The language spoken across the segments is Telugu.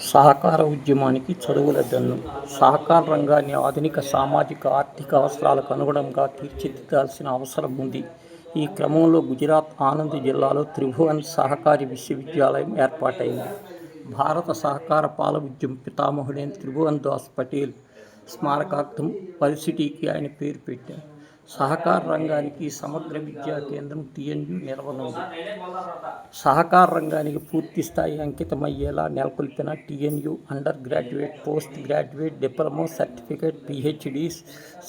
సహకార ఉద్యమానికి చదువుల దన్ను. సహకార రంగాన్ని ఆధునిక సామాజిక ఆర్థిక అవసరాలకు అనుగుణంగా తీర్చిదిద్దాల్సిన అవసరం ఉంది. ఈ క్రమంలో గుజరాత్ ఆనంద్ జిల్లాలో త్రిభువన్ సహకారి విశ్వవిద్యాలయం ఏర్పాటైంది. భారత సహకార పాల ఉద్యమ పితామహుడైన త్రిభువన్ దాస్ పటేల్ స్మారకార్థం పరిసిటీకి ఆయన పేరు పెట్టారు. సహకార రంగానికి సమగ్ర విద్యా కేంద్రం టిఎన్యు నిర్వహణ సహకార రంగానికి పూర్తి స్థాయి అంకితమయ్యేలా నెలకొల్పిన TNU under graduate post graduate diploma certificate PhD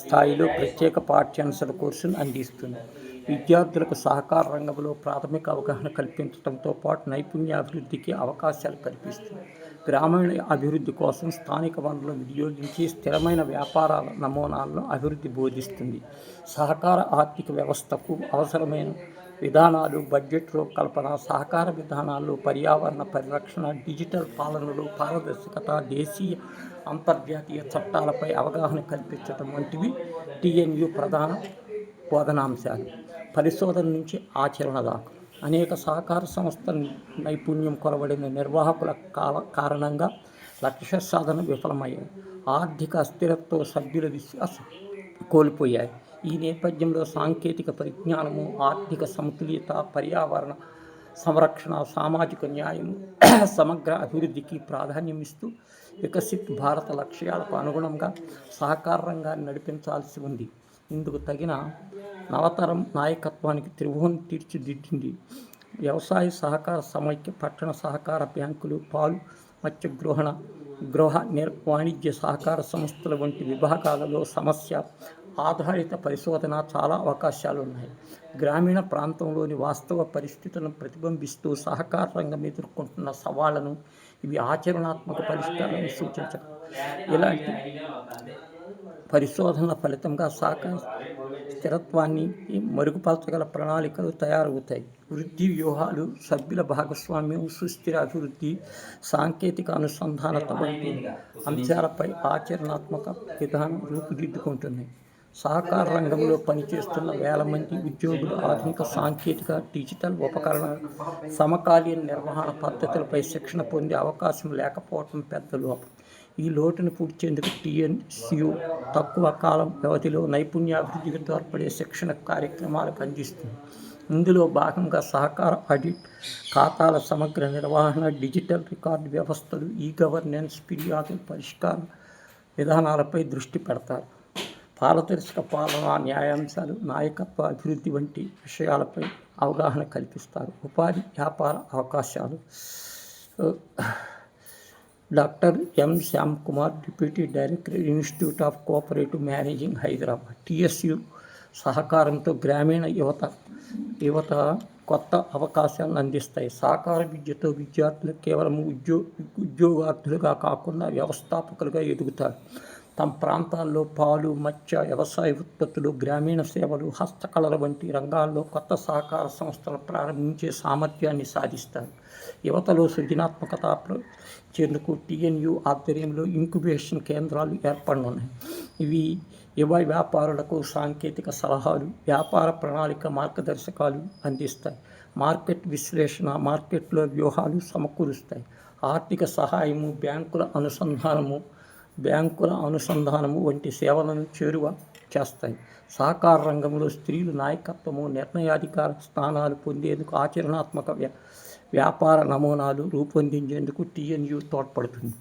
స్థాయిలో ప్రత్యేక పాఠ్యాంశాల కోర్సును అందిస్తుంది. విద్యార్థులకు సహకార రంగంలో ప్రాథమిక అవగాహన కల్పించడంతో పాటు నైపుణ్యాభివృద్ధికి అవకాశాలు కల్పిస్తుంది. గ్రామీణ అభివృద్ధి కోసం స్థానిక వనరులను వినియోగించి స్థిరమైన వ్యాపారాల నమూనాలను అభివృద్ధి బోధిస్తుంది. సహకార ఆర్థిక వ్యవస్థకు అవసరమైన విధానాలు బడ్జెట్ రూపకల్పన సహకార విధానాలు పర్యావరణ పరిరక్షణ డిజిటల్ పాలనలు పారదర్శకత దేశీయ అంతర్జాతీయ చట్టాలపై అవగాహన కల్పించడం వంటివి టిఎన్యు ప్రధాన బోధనాంశాలు. పరిశోధన నుంచి ఆచరణ దాకా. అనేక సహకార సంస్థల నైపుణ్యం కొరబడిన నిర్వాహకుల కాల కారణంగా లక్ష్య సాధన విఫలమయ్యాయి. ఆర్థిక అస్థిరతతో సభ్యుల విశ్వాసం కోల్పోయాయి. ఈ నేపథ్యంలో సాంకేతిక పరిజ్ఞానము ఆర్థిక సమతుల్యత పర్యావరణ సంరక్షణ సామాజిక న్యాయం సమగ్ర అభివృద్ధికి ప్రాధాన్యం ఇస్తూ వికసిత్ భారత లక్ష్యాలకు అనుగుణంగా సహకార రంగాన్ని నడిపించాల్సి ఉంది. ఇందుకు తగిన నవతరం నాయకత్వానికి త్రిభువం తీర్చిదిద్దింది. వ్యవసాయ సహకార సమైక్య పట్టణ సహకార బ్యాంకులు పాలు మత్స్య గృహణ గృహ నిర్ వాణిజ్య సహకార సంస్థల వంటి విభాగాలలో సమస్య ఆధారిత పరిశోధన చాలా అవకాశాలు ఉన్నాయి గ్రామీణ ప్రాంతంలోని వాస్తవ పరిస్థితులను ప్రతిబింబిస్తూ సహకార రంగం ఎదుర్కొంటున్న సవాళ్ళను ఇవి ఆచరణాత్మక పరిష్కారాన్ని సూచించడం ఇలాంటి పరిశోధనల ఫలితంగా సహకార స్థిరత్వాన్ని మరుగుపరచగల ప్రణాళికలు తయారవుతాయి. వృద్ధి వ్యూహాలు సభ్యుల భాగస్వామ్యం సుస్థిర అభివృద్ధి సాంకేతిక అనుసంధానత వంటి అంశాలపై ఆచరణాత్మక విధానం రూపుదిద్దుకుంటుంది. సహకార రంగంలో పనిచేస్తున్న వేల మంది ఉద్యోగులు ఆధునిక సాంకేతిక డిజిటల్ ఉపకరణ సమకాలీన నిర్వహణ పద్ధతులపై శిక్షణ పొందే అవకాశం లేకపోవటం పెద్ద లోపం. ఈ లోటును పూడ్చేందుకు టీఎన్సీయూ తక్కువ కాలం వ్యవధిలో నైపుణ్యాభివృద్ధికి తోడ్పడే శిక్షణ కార్యక్రమాలకు అందిస్తుంది. ఇందులో భాగంగా సహకార ఆడిట్ ఖాతాల సమగ్ర నిర్వహణ డిజిటల్ రికార్డు వ్యవస్థలు ఈ గవర్నెన్స్ ఫిర్యాదుల పరిష్కార విధానాలపై దృష్టి పెడతారు. పారదర్శక పాలన న్యాయాంశాలు నాయకత్వ అభివృద్ధి వంటి విషయాలపై అవగాహన కల్పిస్తారు. ఉపాధి వ్యాపార అవకాశాలు doctor M. Shyam Kumar deputy director institute of cooperative managing Hyderabad TSU సహకారంతో గ్రామీణ యువత యువత కొత్త అవకాశాలను అందిస్తాయి. సహకార విద్యతో విద్యార్థులు కేవలం ఉద్యో ఉద్యోగార్థులుగా కాకుండా వ్యవస్థాపకులుగా ఎదుగుతారు. తమ ప్రాంతాల్లో పాలు మత్స్య వ్యవసాయ ఉత్పత్తులు గ్రామీణ సేవలు హస్తకళల వంటి రంగాల్లో కొత్త సహకార సంస్థలు ప్రారంభించే సామర్థ్యాన్ని సాధిస్తారు. యువతలో సృజనాత్మకత చేందుకు టిఎన్యు ఆధ్వర్యంలో ఇంక్యుబేషన్ కేంద్రాలు ఏర్పడనున్నాయి. ఇవి యువ వ్యాపారులకు సాంకేతిక సలహాలు వ్యాపార ప్రణాళిక మార్గదర్శకాలు అందిస్తాయి. మార్కెట్ విశ్లేషణ మార్కెట్లో వ్యూహాలు సమకూరుస్తాయి. ఆర్థిక సహాయము బ్యాంకుల అనుసంధానము బ్యాంకుల అనుసంధానము వంటి సేవలను చేరువ చేస్తాయి. సహకార రంగంలో స్త్రీలు నాయకత్వము నిర్ణయాధికార స్థానాలు పొందేందుకు ఆచరణాత్మక వ్యా వ్యాపార నమూనాలు రూపొందించేందుకు టీఎన్యు తోడ్పడుతుంది.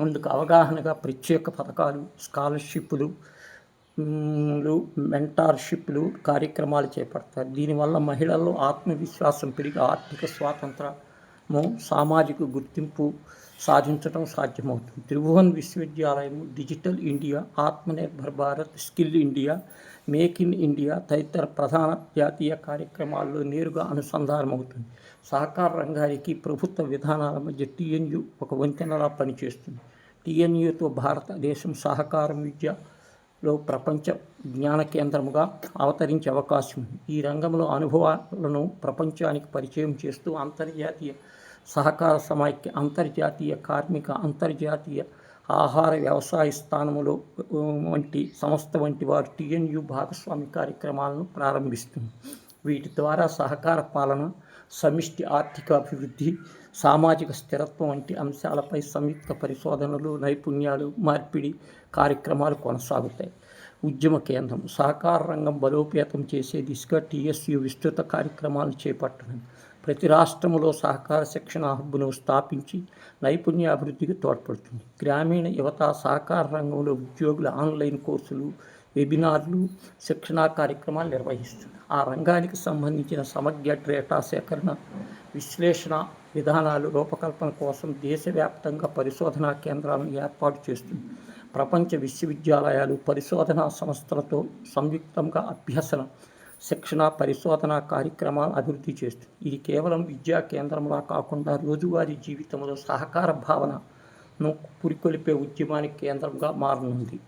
అందుకు అవగాహనగా ప్రత్యేక పథకాలు స్కాలర్షిప్లు మెంటార్షిప్లు కార్యక్రమాలు చేపడతారు. దీనివల్ల మహిళల్లో ఆత్మవిశ్వాసం పెరిగి ఆర్థిక స్వాతంత్ర సామాజిక గుర్తింపు సాధించడం సాధ్యమవుతుంది. త్రిభువన్ విశ్వవిద్యాలయం digital India Atmanirbhar Bharat skill India make in India తదితర ప్రధాన జాతీయ కార్యక్రమాల్లో నేరుగా అనుసంధానమవుతుంది. సహకార రంగానికి ప్రభుత్వ విధానాల మధ్య టీఎన్యు ఒక వంతెనలా పనిచేస్తుంది. టీఎన్యుతో భారతదేశం సహకారం విద్యలో ప్రపంచ జ్ఞాన కేంద్రముగా అవతరించే అవకాశం ఉంది. ఈ రంగంలో అనుభవాలను ప్రపంచానికి పరిచయం చేస్తూ అంతర్జాతీయ సహకార సమైక్య అంతర్జాతీయ కార్మిక అంతర్జాతీయ ఆహార వ్యవసాయ స్థానములో వంటి సంస్థ వంటి వారు టిఎన్యు భాగస్వామి కార్యక్రమాలను ప్రారంభిస్తుంది. వీటి ద్వారా సహకార పాలన సమిష్టి ఆర్థిక అభివృద్ధి సామాజిక స్థిరత్వం వంటి అంశాలపై సంయుక్త పరిశోధనలు నైపుణ్యాలు మార్పిడి కార్యక్రమాలు కొనసాగుతాయి. ఉద్యమ కేంద్రం సహకార రంగం బలోపేతం చేసే దిశగా టీఎస్యు విస్తృత కార్యక్రమాలు చేపట్టడం ప్రతి రాష్ట్రంలో సహకార శిక్షణ హబ్బును స్థాపించి నైపుణ్యాభివృద్ధికి తోడ్పడుతుంది. గ్రామీణ యువత సహకార రంగంలో ఉద్యోగుల ఆన్లైన్ కోర్సులు వెబినార్లు శిక్షణా కార్యక్రమాలు నిర్వహిస్తుంది. ఆ రంగానికి సంబంధించిన సమగ్ర డేటా సేకరణ విశ్లేషణ విధానాలు రూపకల్పన కోసం దేశవ్యాప్తంగా పరిశోధనా కేంద్రాలను ఏర్పాటు చేస్తుంది. ప్రపంచ విశ్వవిద్యాలయాలు పరిశోధనా సంస్థలతో సంయుక్తంగా అభ్యసన శిక్షణ పరిశోధన కార్యక్రమాలు అభివృద్ధి చేస్తుంది ఇది కేవలం విద్యా కేంద్రంలా కాకుండా రోజువారీ జీవితంలో సహకార భావనను పురికొలిపే ఉద్యమానికి కేంద్రంగా మారనుంది.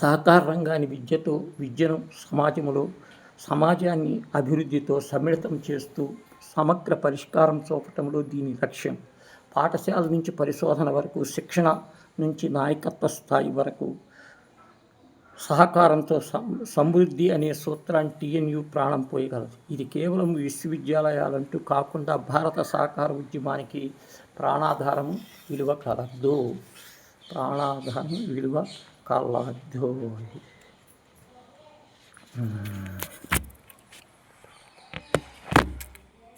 సహకార రంగాన్ని విద్యతో విద్యను సమాజంలో సమాజాన్ని అభివృద్ధితో సమ్మిళితం చేస్తూ సమగ్ర పరిష్కారం చూపటంలో దీని లక్ష్యం. పాఠశాల నుంచి పరిశోధన వరకు శిక్షణ నుంచి నాయకత్వ స్థాయి వరకు సహకారంతో సం- సమృద్ధి అనే సూత్రాన్ని టీఎన్యు ప్రాణం పోయగలదు. ఇది కేవలం విశ్వవిద్యాలయాలంటూ కాకుండా భారత సహకార ఉద్యమానికి ప్రాణాధారం విలువ కలదు. ప్రాణాధారం విలువ కలదు.